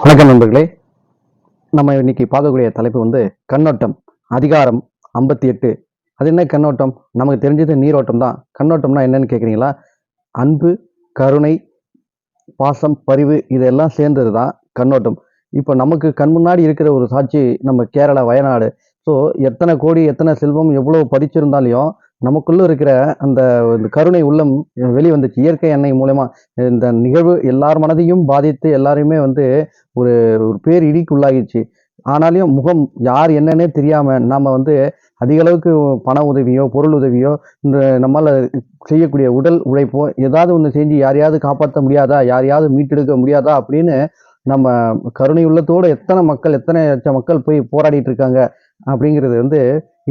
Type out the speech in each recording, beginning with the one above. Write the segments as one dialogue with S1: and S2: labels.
S1: வணக்கம் நண்பர்களே. நம்ம இன்னைக்கு பார்க்கக்கூடிய தலைப்பு வந்து கண்ணோட்டம் அதிகாரம் ஐம்பத்தி எட்டு. அது என்ன கண்ணோட்டம்? நமக்கு தெரிஞ்சது நீரோட்டம் தான். கண்ணோட்டம்னா என்னன்னு கேட்குறீங்களா அன்பு கருணை பாசம் பரிவு இதெல்லாம் சேர்ந்தது தான் கண்ணோட்டம். இப்போ நமக்கு கண் முன்னாடி இருக்கிற ஒரு சாட்சி நம்ம கேரளா வயநாடு. ஸோ எத்தனை கோடி எத்தனை செல்வம் எவ்வளோ படிச்சிருந்தாலையும் நமக்குள்ளே இருக்கிற அந்த இந்த கருணை உள்ளம் வெளிவந்துச்சு இயற்கை எண்ணெய் மூலயமா இந்த நிகழ்வு எல்லார் மனதையும் பாதித்து எல்லாரையுமே வந்து ஒரு ஒரு பேர் இடிக்குள்ளாகிடுச்சு. ஆனாலையும் முகம் யார் என்னன்னே தெரியாமல் நாம் வந்து அதிக அளவுக்கு பண உதவியோ பொருள் உதவியோ இந்த நம்மளால் செய்யக்கூடிய உடல் உழைப்போ ஏதாவது ஒன்று செஞ்சு யாரையாவது காப்பாற்ற முடியாதா? யாரையாவது மீட்டெடுக்க முடியாதா? அப்படின்னு நம்ம கருணை உள்ளத்தோட எத்தனை மக்கள் எத்தனை லட்சம் மக்கள் போய் போராடிட்டு இருக்காங்க அப்படிங்கிறது வந்து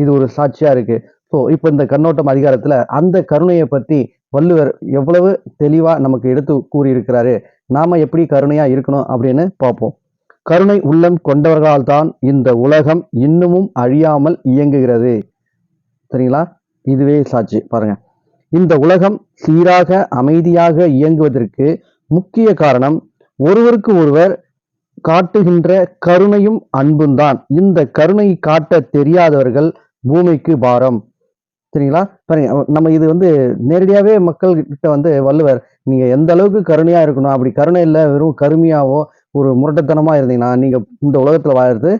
S1: இது ஒரு சாட்சியாக இருக்குது ஸோ இப்போ இந்த கண்ணோட்டம் அதிகாரத்தில் அந்த கருணையை பற்றி வள்ளுவர் எவ்வளவு தெளிவாக நமக்கு எடுத்து கூறியிருக்கிறாரு? நாம் எப்படி கருணையாக இருக்கணும் அப்படின்னு பார்ப்போம். கருணை உள்ளம் கொண்டவர்களால் தான் இந்த உலகம் இன்னமும் அழியாமல் இயங்குகிறது. சரிங்களா? இதுவே சாட்சி. பாருங்க. இந்த உலகம் சீராக அமைதியாக இயங்குவதற்கு முக்கிய காரணம் ஒருவருக்கு ஒருவர் காட்டுகின்ற கருணையும் அன்பும் தான் இந்த கருணை காட்ட தெரியாதவர்கள் பூமிக்கு பாரம். சரிங்களா? பாருங்க நம்ம இது வந்து நேரடியாகவே மக்கள் கிட்ட வந்து வள்ளுவர் நீங்கள் எந்த அளவுக்கு கருணையாக இருக்கணும்? அப்படி கருணை இல்லை வெறும் கருமையாவோ ஒரு முரட்டத்தனமாக இருந்தீங்கன்னா நீங்கள் இந்த உலகத்தில் வாழறது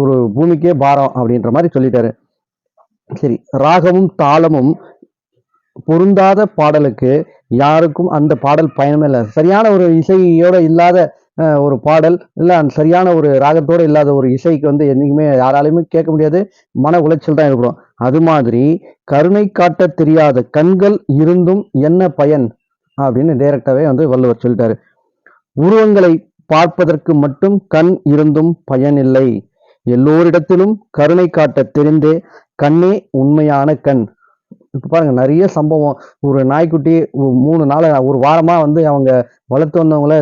S1: ஒரு பூமிக்கே பாரம் அப்படின்ற மாதிரி சொல்லிட்டாரு. சரி ராகமும் தாளமும் பொருந்தாத பாடலுக்கு யாருக்கும் அந்த பாடல் பயணமே இல்லை. சரியான ஒரு இசையோட இல்லாத ஒரு பாடல் இல்லை அந்த சரியான ஒரு ராகத்தோடு இல்லாத ஒரு இசைக்கு வந்து என்றைக்குமே யாராலையுமே கேட்க முடியாது. மன உளைச்சல் தான் ஏற்படும். அது மாதிரி கருணை காட்ட தெரியாத கண்கள் இருந்தும் என்ன பயன்? அப்படின்னு டைரக்டாகவே வந்து வள்ளுவர் சொல்லிட்டாரு. உருவங்களை பார்ப்பதற்கு மட்டும் கண் இருந்தும் பயனில்லை. எல்லோரிடத்திலும் கருணை காட்ட தெரிந்தே கண்ணே உண்மையான கண். இப்போ பாருங்க நிறைய சம்பவம். ஒரு நாய்க்குட்டி ஒரு மூணு நாள் ஒரு வாரமாக வந்து அவங்க வளர்த்து வந்தவங்கள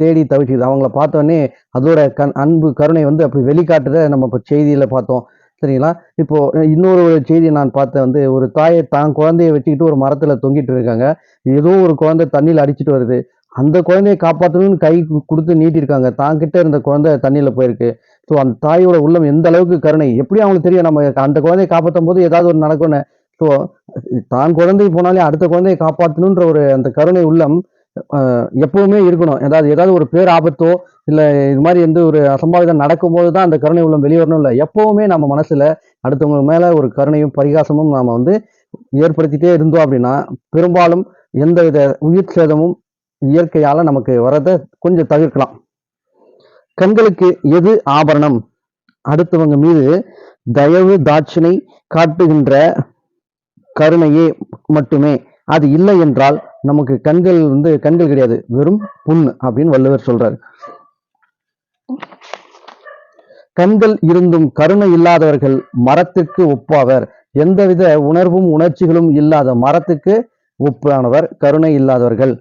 S1: தேடி தவிச்சுது அவங்கள பார்த்தோன்னே அதோட கண் அன்பு கருணை வந்து அப்படி வெளிக்காட்டுறத நம்ம இப்போ செய்தியில் பார்த்தோம். சரிங்களா? இப்போ இன்னொரு ஒரு செய்தி நான் பார்த்தேன். வந்து ஒரு தாயை தான் குழந்தைய வச்சுக்கிட்டு ஒரு மரத்தில் தொங்கிட்டு இருக்காங்க. ஏதோ ஒரு குழந்தை தண்ணியில் அடிச்சிட்டு வருது. அந்த குழந்தையை காப்பாற்றணும்னு கை கொடுத்து நீட்டியிருக்காங்க தான் கிட்ட இருந்த குழந்தை தண்ணியில் போயிருக்கு. ஸோ அந்த தாயோட உள்ளம் எந்த அளவுக்கு கருணை? எப்படி அவங்களுக்கு தெரியும்? நம்ம அந்த குழந்தையை காப்பாற்றும் போது ஏதாவது ஒரு நடக்கணும் ஸோ தான் குழந்தை போனாலே அடுத்த குழந்தையை காப்பாற்றணுன்ற ஒரு அந்த கருணை உள்ளம் எப்பவுமே இருக்கணும். ஏதாவது ஏதாவது ஒரு பேர் ஆபத்தோ இல்லை இது மாதிரி எந்த ஒரு அசம்பாவிதம் நடக்கும்போது தான் அந்த கருணை உள்ளம் வெளிவரணும் இல்லை. எப்பவுமே நம்ம மனசில் அடுத்தவங்க மேலே ஒரு கருணையும் பரிகாசமும் நாம் வந்து ஏற்படுத்திட்டே இருந்தோம் அப்படின்னா பெரும்பாலும் எந்த வித உயிர் சேதமும் இயற்கையால் நமக்கு வரதை கொஞ்சம் தவிர்க்கலாம். கண்களுக்கு எது ஆபரணம்? அடுத்தவங்க மீது தயவு தாட்சிணை காட்டுகின்ற கருணையே மட்டுமே. அது இல்லை என்றால் நமக்கு கண்கள் வந்து கண்கள் கிடையாது. வெறும் புண் அப்படின்னு வள்ளுவர் சொல்றாரு. கண்கள் இருந்தும் கருணை இல்லாதவர்கள் மரத்துக்கு ஒப்பாவர். எந்தவித உணர்வும் உணர்ச்சிகளும் இல்லாத மரத்துக்கு ஒப்பானவர் கருணை இல்லாதவர்கள்.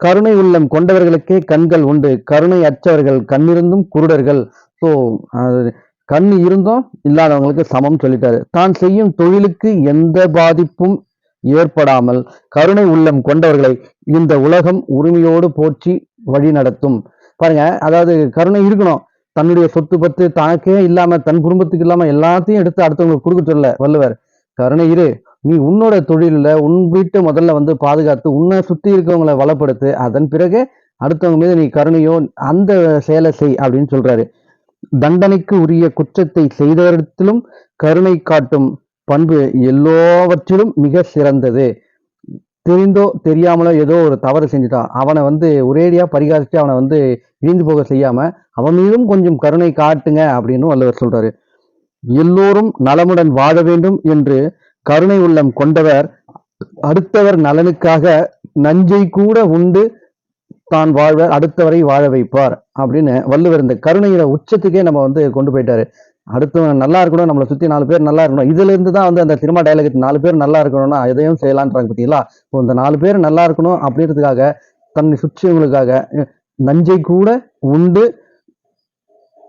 S1: கருணை உள்ளம் கொண்டவர்களுக்கே கண்கள் உண்டு. கருணை அற்றவர்கள் கண்ணிருந்தும் குருடர்கள். ஸோ கண் இருந்தும் இல்லாதவங்களுக்கு சமம் சொல்லிட்டாரு. தான் செய்யும் தொழிலுக்கு எந்த பாதிப்பும் ஏற்படாமல் கருணை உள்ளம் கொண்டவர்களை இந்த உலகம் உரிமையோடு போற்றி வழி நடத்தும். பாருங்க அதாவது கருணை இருக்கணும். தன்னுடைய சொத்து பத்து தனக்கே இல்லாம தன் குடும்பத்துக்கு இல்லாம எல்லாத்தையும் எடுத்து அடுத்தவங்களுக்கு கொடுக்க சொல்ல வள்ளுவர். கருணை இரு. நீ உன்னோட தொழிலில் உன் வீட்டை முதல்ல வந்து பாதுகாத்து உன்னை சுத்தி இருக்கவங்களை வளப்படுத்து. அதன் பிறகு அடுத்தவங்க மீது நீ கருணையோ அந்த செயலை செய் அப்படின்னு சொல்றாரு. தண்டனைக்கு உரிய குற்றத்தை செய்தவரிடத்திலும் கருணை காட்டும். பண்பு எல்லோவற்றிலும் மிக சிறந்தது. தெரிந்தோ தெரியாமலோ ஏதோ ஒரு தவறு செஞ்சுட்டான் அவனை வந்து ஒரேடியாக பரிகாரித்து அவனை வந்து இழிந்து போக செய்யாமல் அவன் மீதும் கொஞ்சம் கருணை காட்டுங்க அப்படின்னு வள்ளுவர் சொல்கிறாரு எல்லோரும் நலமுடன் வாழ வேண்டும் என்று கருணை உள்ளம் கொண்டவர் அடுத்தவர் நலனுக்காக நஞ்சை கூட உண்டு தான் வாழ்வர் அடுத்தவரை வாழ வைப்பார் அப்படின்னு வள்ளுவர் இந்த கருணையில உச்சத்துக்கே நம்ம வந்து கொண்டு போயிட்டாரு. அடுத்து நல்லா இருக்கணும் நம்மளை சுற்றி நாலு பேர் நல்லா இருக்கணும். இதுலேருந்து தான் வந்து அந்த சினிமா டயலாக் நாலு பேர் நல்லா இருக்கணும்னா எதையும் செய்யலான்றாங்க பார்த்தீங்களா? இப்போ இந்த நாலு பேர் நல்லா இருக்கணும் அப்படின்றதுக்காக தன்னை சுற்றியவங்களுக்காக நஞ்சை கூட உண்டு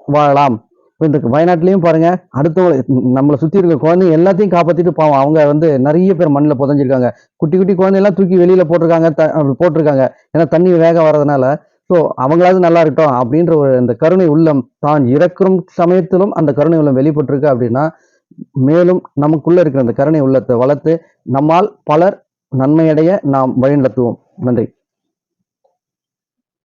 S1: வாழலாம். இப்போ இந்த வயநாட்டிலையும் பாருங்க அடுத்தவங்க நம்மளை சுற்றி இருக்க குழந்தைங்க எல்லாத்தையும் காப்பாற்றிட்டு பாவம் அவங்க வந்து நிறைய பேர் மண்ணில் புதஞ்சிருக்காங்க. குட்டி குட்டி குழந்தையெல்லாம் தூக்கி வெளியில் போட்டிருக்காங்க த- போட்டிருக்காங்க. ஏன்னா தண்ணி வேகம் வர்றதுனால ஸோ அவங்களாவது நல்லா இருக்கட்டும் அப்படின்ற ஒரு இந்த கருணை உள்ளம் தான் இறக்கும் சமயத்திலும் அந்த கருணை உள்ளம் வெளிப்பட்டிருக்கு அப்படின்னா மேலும் நமக்குள்ள இருக்கிற அந்த கருணை உள்ளத்தை வளர்த்து நம்மால் பலர் நன்மையடைய நாம் வழிநடத்துவோம். நன்றி.